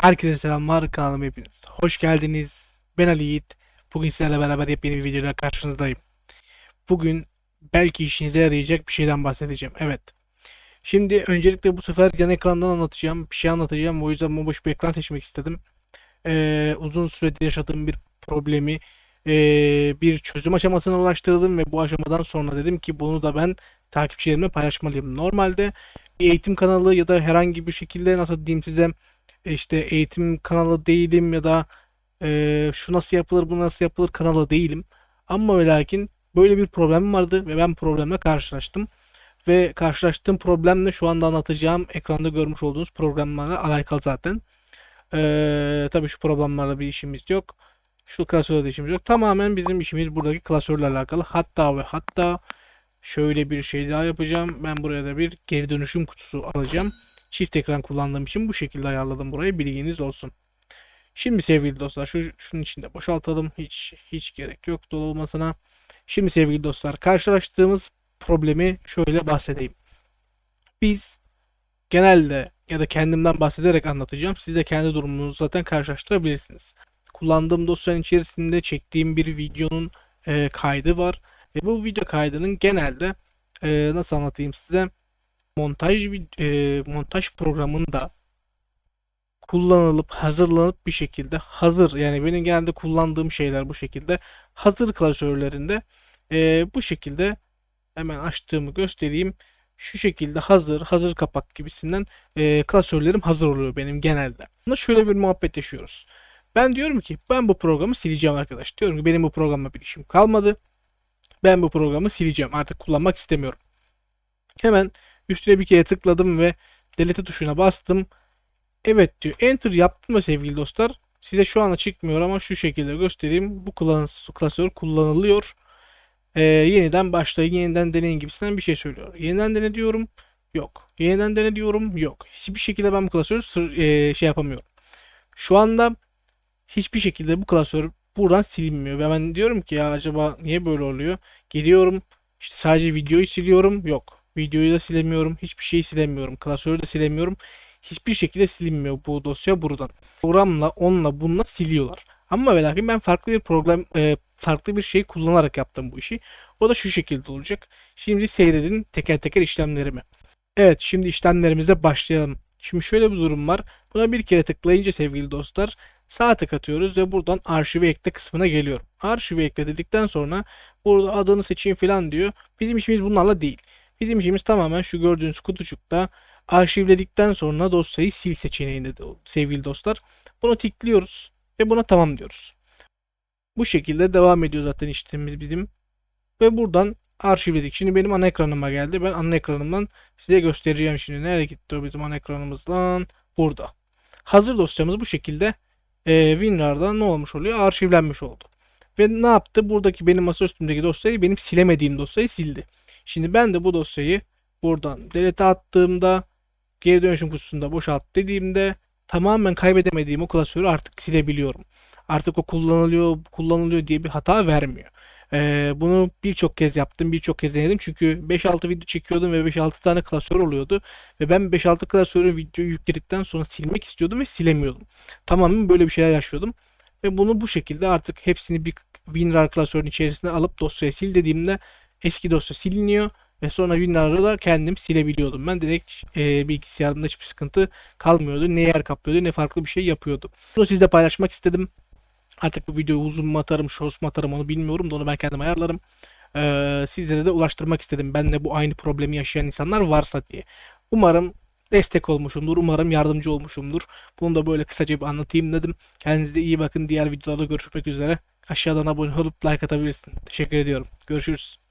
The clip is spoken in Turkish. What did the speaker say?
Herkese selamlar kanalıma hepiniz. Hoş geldiniz. Ben Ali Yiğit. Bugün sizlerle beraber yepyeni bir videoyla karşınızdayım. Bugün belki işinize yarayacak bir şeyden bahsedeceğim. Evet. Şimdi öncelikle bu sefer yan ekrandan anlatacağım. Bir şey anlatacağım. O yüzden bomboş bir ekran seçmek istedim. Ee, uzun süredir yaşadığım bir problemi ee, bir çözüm aşamasına ulaştırdım ve bu aşamadan sonra dedim ki bunu da ben takipçilerimle paylaşmalıyım. Normalde bir eğitim kanalı ya da herhangi bir şekilde nasıl diyeyim size işte eğitim kanalı değilim ya da e, şu nasıl yapılır bu nasıl yapılır kanalı değilim. Ama ve lakin böyle bir problemim vardı ve ben problemle karşılaştım. Ve karşılaştığım problemle şu anda anlatacağım ekranda görmüş olduğunuz programlarla alakalı zaten. E, tabii şu programlarla bir işimiz yok. Şu klasörle de işimiz yok. Tamamen bizim işimiz buradaki klasörle alakalı. Hatta ve hatta şöyle bir şey daha yapacağım. Ben buraya da bir geri dönüşüm kutusu alacağım. Çift ekran kullandığım için bu şekilde ayarladım burayı. Bilginiz olsun. Şimdi sevgili dostlar şu şunun içinde boşaltalım. Hiç hiç gerek yok dolu olmasına. Şimdi sevgili dostlar karşılaştığımız problemi şöyle bahsedeyim. Biz genelde ya da kendimden bahsederek anlatacağım. Siz de kendi durumunuzu zaten karşılaştırabilirsiniz. Kullandığım dosyanın içerisinde çektiğim bir videonun e, kaydı var. Ve bu video kaydının genelde e, nasıl anlatayım size montaj e, montaj programında kullanılıp hazırlanıp bir şekilde hazır yani benim genelde kullandığım şeyler bu şekilde hazır klasörlerinde e, bu şekilde hemen açtığımı göstereyim. Şu şekilde hazır, hazır kapak gibisinden e, klasörlerim hazır oluyor benim genelde. Bunda şöyle bir muhabbet yaşıyoruz. Ben diyorum ki ben bu programı sileceğim arkadaş. Diyorum ki benim bu programla bir işim kalmadı. Ben bu programı sileceğim. Artık kullanmak istemiyorum. Hemen üstüne bir kere tıkladım ve delete tuşuna bastım. Evet diyor. Enter yaptım ve sevgili dostlar. Size şu anda çıkmıyor ama şu şekilde göstereyim. Bu klasör kullanılıyor. Ee, yeniden başlayın, yeniden deneyin gibisinden bir şey söylüyor. Yeniden dene diyorum. Yok. Yeniden dene diyorum. Yok. Hiçbir şekilde ben bu klasörü e, şey yapamıyorum. Şu anda hiçbir şekilde bu klasör buradan silinmiyor. Ve ben diyorum ki ya acaba niye böyle oluyor? Geliyorum işte sadece videoyu siliyorum. Yok. Videoyu da silemiyorum. Hiçbir şeyi silemiyorum. Klasörü de silemiyorum. Hiçbir şekilde silinmiyor bu dosya buradan. Programla, onunla, bununla siliyorlar. Ama ve lakin ben farklı bir program, e, farklı bir şey kullanarak yaptım bu işi. O da şu şekilde olacak. Şimdi seyredin teker teker işlemlerimi. Evet, şimdi işlemlerimize başlayalım. Şimdi şöyle bir durum var. Buna bir kere tıklayınca sevgili dostlar sağ tık atıyoruz ve buradan arşive ekle kısmına geliyorum. Arşive ekle dedikten sonra burada adını seçeyim falan diyor. Bizim işimiz bunlarla değil. Bizim işimiz tamamen şu gördüğünüz kutucukta arşivledikten sonra dosyayı sil seçeneğinde de sevgili dostlar. Bunu tıklıyoruz ve buna tamam diyoruz. Bu şekilde devam ediyor zaten işlemimiz bizim. Ve buradan arşivledik. Şimdi benim ana ekranıma geldi. Ben ana ekranımdan size göstereceğim şimdi. Nereye gitti o bizim ana ekranımız lan? Burada. Hazır dosyamız bu şekilde e, WinRAR'da ne olmuş oluyor? Arşivlenmiş oldu. Ve ne yaptı? Buradaki benim masa üstümdeki dosyayı benim silemediğim dosyayı sildi. Şimdi ben de bu dosyayı buradan delete attığımda geri dönüşüm kutusunda boşalt dediğimde tamamen kaybedemediğim o klasörü artık silebiliyorum. Artık o kullanılıyor kullanılıyor diye bir hata vermiyor. Ee, bunu birçok kez yaptım, birçok kez denedim. Çünkü 5-6 video çekiyordum ve 5-6 tane klasör oluyordu. Ve ben 5-6 klasörü videoyu yükledikten sonra silmek istiyordum ve silemiyordum. Tamamen böyle bir şeyler yaşıyordum. Ve bunu bu şekilde artık hepsini bir WinRAR klasörünün içerisine alıp dosyaya sil dediğimde eski dosya siliniyor. Ve sonra WinRAR'ı da kendim silebiliyordum. Ben direkt e, bilgisayarımda hiçbir sıkıntı kalmıyordu. Ne yer kaplıyordu ne farklı bir şey yapıyordu. Bunu sizle paylaşmak istedim. Artık bu videoyu uzun mu atarım, shorts mu atarım onu bilmiyorum da onu ben kendim ayarlarım. Ee, sizlere de ulaştırmak istedim. Ben de bu aynı problemi yaşayan insanlar varsa diye. Umarım destek olmuşumdur. Umarım yardımcı olmuşumdur. Bunu da böyle kısaca bir anlatayım dedim. Kendinize iyi bakın. Diğer videolarda görüşmek üzere. Aşağıdan abone olup like atabilirsin. Teşekkür ediyorum. Görüşürüz.